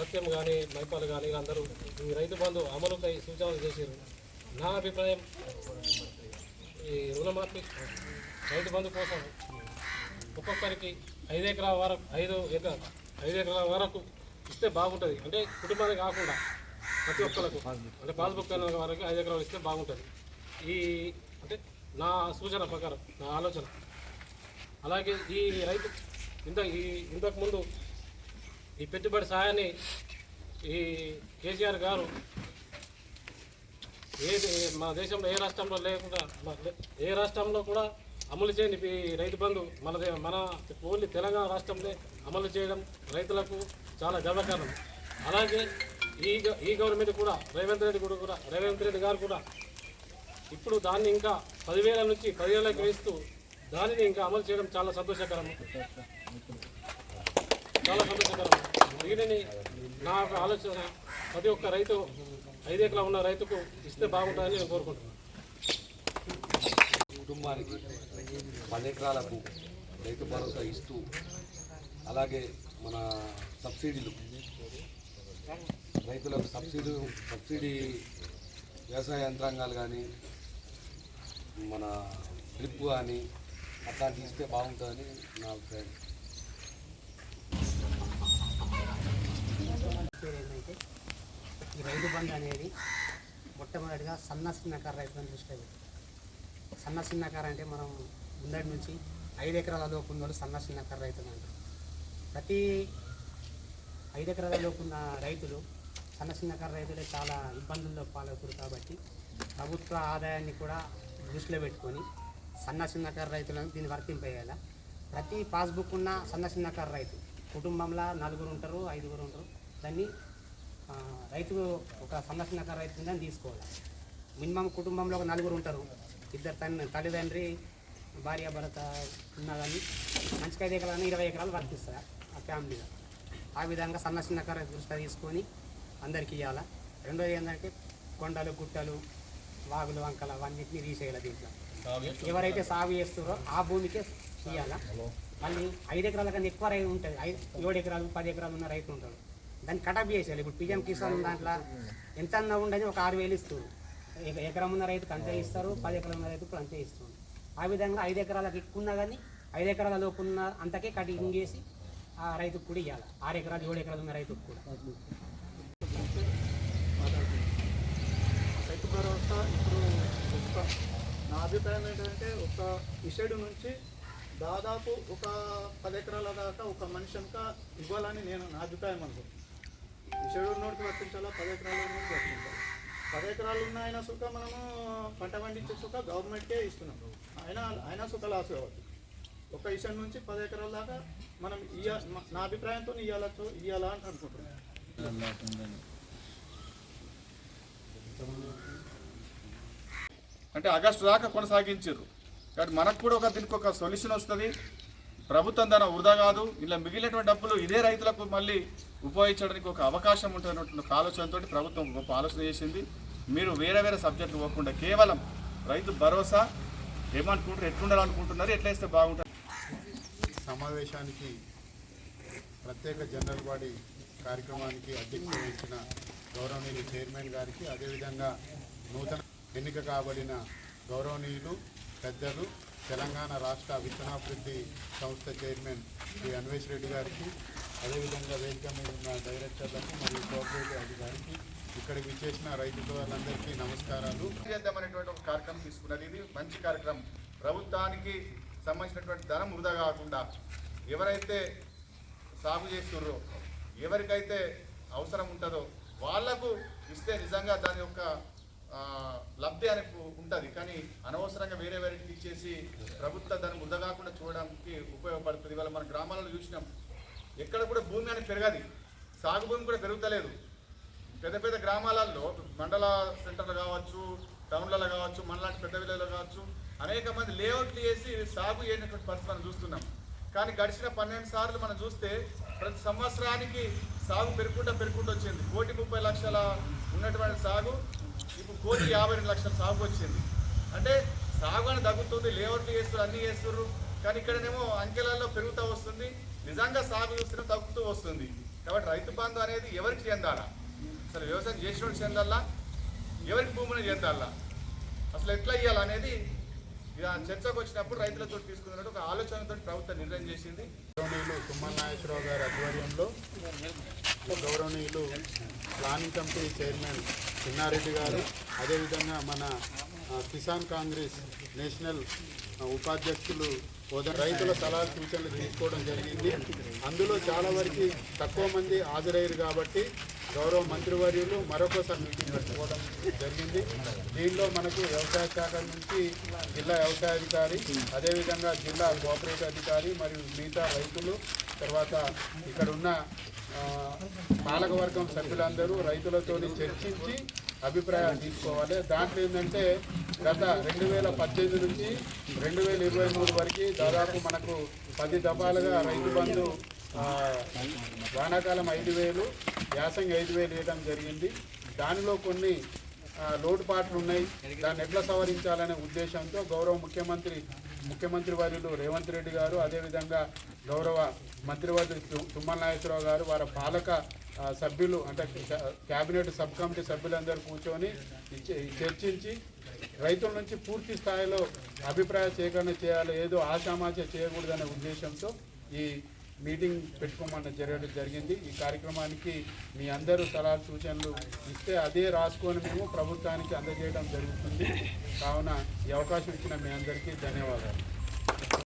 సత్యం కానీ మైపాల్ కానీ అందరూ ఈ రైతు బంధు అమలుకై సూచనలు చేశారు నా అభిప్రాయం ఈ రుణమాఫీ రైతు బంధు కోసం ఒక్కొక్కరికి ఐదు ఎకరాల వరకు ఐదు ఎకరా ఐదు ఎకరాల వరకు ఇస్తే బాగుంటుంది. అంటే కుటుంబానికి కాకుండా ప్రతి ఒక్కరికి అంటే పాస్బుక్ అయిన వరకు ఐదు ఎకరాలు ఇస్తే బాగుంటుంది. ఈ అంటే నా సూచన ప్రకారం నా ఆలోచన. అలాగే ఈ రైతు ఇంత ఈ ఇంతకుముందు ఈ పెట్టుబడి సహాయాన్ని ఈ కేసీఆర్ గారు ఏ మా దేశంలో ఏ రాష్ట్రంలో లేకుండా ఏ రాష్ట్రంలో కూడా అమలు చేయని ఈ రైతు బంధు మన దే- మన ఓన్లీ తెలంగాణ రాష్ట్రంలో అమలు చేయడం రైతులకు చాలా గర్వకారణం. అలాగే ఈ గ- ఈ గవర్నమెంట్ కూడా రేవంత్ రెడ్డి కూడా కూడా రేవంత్ రెడ్డి గారు కూడా ఇప్పుడు దాన్ని ఇంకా పదివేల నుంచి పదివేలకు వేస్తూ దానిని ఇంకా అమలు చేయడం చాలా సంతోషకరం. చాలా సంతోషకరం. దీనిని నా యొక్క ఆలోచన ప్రతి ఒక్క రైతు ఐదు ఎకరాలు ఉన్న రైతుకు ఇస్తే బాగుంటుందని నేను కోరుకుంటున్నాను. కుటుంబానికి పది ఎకరాలకు రైతు భరోసా ఇస్తూ అలాగే మన సబ్సిడీలు. రైతులకు సబ్సిడీ సబ్సిడీ వ్యవసాయ యంత్రాంగాలు కానీ మన డ్రిప్ కానీ అట్లాంటివి ఇస్తే బాగుంటుందని నా అభిప్రాయం పేరు ఏంటంటే ఈ రైతు బంధు అనేది మొట్టమొదటిగా సన్న చిన్నకారు రైతులను దృష్టిలో పెట్టి సన్న చిన్నకారు అంటే మనం ముందటి నుంచి ఐదు ఎకరాల లోపు ఉన్న వాళ్ళు సన్న చిన్నకారు రైతులు అంటారు ప్రతి ఐదు ఎకరాల లోపు ఉన్న రైతులు సన్న చిన్నకారు రైతులే చాలా ఇబ్బందుల్లో పాలవుతారు కాబట్టి ప్రభుత్వ ఆదాయాన్ని కూడా దృష్టిలో పెట్టుకొని సన్న చిన్నకారు రైతులను దీన్ని వర్తింపేయాలి ప్రతి పాస్బుక్ ఉన్న సన్న చిన్నకారు రైతు కుటుంబంలో నలుగురు ఉంటారు ఐదుగురు ఉంటారు. దాన్ని రైతు ఒక చిన్నకారు రైతు ఉందని తీసుకోవాలి. మినిమం కుటుంబంలో ఒక నలుగురు ఉంటారు. ఇద్దరు తల్లి తల్లిదండ్రి భార్య భర్త ఉన్నా కానీ మంచిగా ఐదు ఎకరాలు ఇరవై ఎకరాలు వర్తిస్తారు ఆ ఫ్యామిలీలో. ఆ విధంగా రైతు దృష్టిలో తీసుకొని అందరికీ ఇవ్వాలా రెండోది ఏంటంటే కొండలు గుట్టలు వాగులు వంకలు అవన్నిటిని తీసేయాలి దీంట్లో. ఎవరైతే సాగు చేస్తారో ఆ భూమికే ఇవ్వాలా మళ్ళీ ఐదు ఎకరాల కన్నా ఎక్కువ రైతు ఉంటుంది. ఐదు ఏడు ఎకరాలు పది ఎకరాలు ఉన్న రైతు ఉంటాడు. దాన్ని కటప్ చేసేయాలి. ఇప్పుడు పిఎం కిసాన్ దాంట్లో ఎంత అన్న ఉండని ఒక ఆరు వేలు ఇస్తారు ఎకరం ఉన్న రైతుకు అంతే ఇస్తారు పది ఎకరాలు ఉన్న రైతుకు అంతే ఇస్తారు ఆ విధంగా ఐదు ఎకరాలకు ఎక్కువ కానీ ఐదు ఎకరాల లోపు ఉన్న అంతకే కటింగ్ చేసి ఆ రైతుకు కూడా ఇవ్వాలి ఆరు ఎకరాలు ఏడు ఎకరాలు ఉన్న రైతుకు కూడా. రైతు భరోసా ఇప్పుడు ఒక నా అభిప్రాయం ఏంటంటే ఒక ఇషడు నుంచి దాదాపు ఒక పది ఎకరాల దాకా ఒక మనిషి అంతా ఇవ్వాలని నేను నా అభిప్రాయం అనుకుంటున్నాను చెడు నోటికి వర్తించాలా? పది ఎకరాల వర్తించాలి? పది ఎకరాలు ఉన్న ఆయన సుఖ మనము పంట పండించే సుఖ గవర్నమెంట్కే ఇస్తున్నాం అయినా అయినా సుఖ లాస్ కావచ్చు ఒక ఇషన్ నుంచి పది ఎకరాల దాకా మనం ఇయ్య నా అభిప్రాయంతో ఇయ్యాలతో ఇయ్యాలా అని అనుకుంటున్నాను. అంటే ఆగస్టు దాకా కొనసాగించారు. కాబట్టి మనకు కూడా ఒక దీనికి ఒక సొల్యూషన్ వస్తుంది. ప్రభుత్వం తన వృధా కాదు. ఇలా మిగిలినటువంటి డబ్బులు ఇదే రైతులకు మళ్ళీ ఉపయోగించడానికి ఒక అవకాశం ఉంటున్నటువంటి ఆలోచనతో ప్రభుత్వం గొప్ప ఆలోచన చేసింది. మీరు వేరే వేరే సబ్జెక్టులు పోకుండా కేవలం రైతు భరోసా ఏమనుకుంటారు ఎట్లుండాలనుకుంటున్నారు ఎట్లా ఇస్తే బాగుంటుంది? సమావేశానికి ప్రత్యేక జనరల్ బాడీ కార్యక్రమానికి అధ్యక్షత వహించిన గౌరవనీయులు చైర్మన్ గారికి అదేవిధంగా నూతన ఎన్నిక కాబడిన గౌరవనీయులు పెద్దలు తెలంగాణ రాష్ట్ర విత్తనాభివృద్ధి సంస్థ చైర్మన్ శ్రీ అన్వేష్ రెడ్డి గారికి అదేవిధంగా వేదిక మీద ఉన్న డైరెక్టర్లకు మరియు కోఆపరేటివ్ అధికారికి ఇక్కడికి విచ్చేసిన రైతు సోదరులందరికీ నమస్కారాలు. చేద్దామనేటువంటి ఒక కార్యక్రమం తీసుకున్నది ఇది. మంచి కార్యక్రమం. ప్రభుత్వానికి సంబంధించినటువంటి ధనం వృధా కాకుండా ఎవరైతే సాగు చేస్తుర్రో ఎవరికైతే అవసరం ఉంటుందో వాళ్ళకు ఇస్తే నిజంగా దాని యొక్క లబ్ధి అని ఉంటుంది. కానీ అనవసరంగా వేరే వేరేకి ఇచ్చేసి ప్రభుత్వ దాన్ని వృధగాకుండా చూడడానికి ఉపయోగపడుతుంది. ఇవాళ మన గ్రామాలలో చూసినాం. ఎక్కడ కూడా భూమి అనేది పెరగదు. సాగు భూమి కూడా పెరుగుతలేదు. పెద్ద పెద్ద గ్రామాలలో మండల సెంటర్లు కావచ్చు టౌన్లలో కావచ్చు మనలాంటి పెద్ద విలేజ్లో కావచ్చు అనేక మంది లేఅవుట్లు చేసి సాగు చేయనటువంటి పరిస్థితి మనం చూస్తున్నాం. కానీ గడిచిన పన్నెండు సార్లు మనం చూస్తే ప్రతి సంవత్సరానికి సాగు పెరుగుకుంటూ పెరుగుకుంటూ వచ్చింది. కోటి ముప్పై లక్షల ఉన్నటువంటి సాగు ఇప్పుడు కోటి యాభై రెండు లక్షల సాగు వచ్చింది. అంటే సాగు అని తగ్గుతుంది లేఅవుట్లు చేస్తారు అన్నీ చేస్తారు కానీ ఇక్కడనేమో అంకెలలో పెరుగుతూ వస్తుంది. నిజంగా సాగు చూస్తున్న తగ్గుతూ వస్తుంది. కాబట్టి రైతు బంధు అనేది ఎవరికి చెందాలా? అసలు వ్యవసాయం చేసినోడికి చెందాలా? ఎవరికి భూమిని చెందాలా? అసలు ఎట్లా ఇవ్వాలనేది ఇక చర్చకు వచ్చినప్పుడు రైతులతో తీసుకున్నట్టు ఒక ఆలోచనతో ప్రభుత్వం నిర్ణయం చేసింది. గౌరవనీయులు తుమ్మల నాగేశ్వరరావు గారి ఆధ్వర్యంలో గౌరవనీయులు ప్లానింగ్ కమిటీ చైర్మన్ చిన్నారెడ్డి గారు అదేవిధంగా మన కిసాన్ కాంగ్రెస్ నేషనల్ ఉపాధ్యక్షులు రైతుల సలహా సూచనలు తీసుకోవడం జరిగింది. అందులో చాలా వరకు తక్కువ మంది హాజరయ్యారు కాబట్టి గౌరవ మంత్రివర్యులు మరొకసారి మీటింగ్ పెట్టుకోవడం జరిగింది. దీనిలో మనకు వ్యవసాయ శాఖ నుంచి జిల్లా వ్యవసాయ అధికారి అదేవిధంగా జిల్లా కోఆపరేటివ్ అధికారి మరియు మిగతా రైతులు తర్వాత ఇక్కడ ఉన్న పాలకవర్గం సభ్యులందరూ రైతులతో చర్చించి అభిప్రాయాలు తీసుకోవాలి. దాంట్లో ఏంటంటే గత రెండు వేల పద్దెనిమిది నుంచి రెండు వేల ఇరవై మూడు వరకు దాదాపు మనకు పది దఫాలుగా రైతు బంధు వానాకాలం ఐదు వేలు యాసంగి ఐదు వేలు వేయడం జరిగింది. దానిలో కొన్ని లోటుపాట్లు ఉన్నాయి. దాన్ని ఎట్లా సవరించాలనే ఉద్దేశంతో గౌరవ ముఖ్యమంత్రి ముఖ్యమంత్రి వర్యులు రేవంత్ రెడ్డి గారు అదేవిధంగా గౌరవ మంత్రివర్యులు తుమ్మల నాగేశ్వరరావు గారు వారి పాలక సభ్యులు అంటే క్యాబినెట్ సబ్ కమిటీ సభ్యులందరూ కూర్చొని చర్చించి రైతుల నుంచి పూర్తి స్థాయిలో అభిప్రాయ సేకరణ చేయాలి ఏదో ఆశామాచ చేయకూడదనే ఉద్దేశంతో ఈ మీటింగ్ పెట్టుకోమన్న జరగడం జరిగింది. ఈ కార్యక్రమానికి మీ అందరూ సలహా సూచనలు ఇస్తే అదే రాసుకొని మేము ప్రభుత్వానికి అందజేయడం జరుగుతుంది. కావున ఈ అవకాశం ఇచ్చిన మీ అందరికీ ధన్యవాదాలు.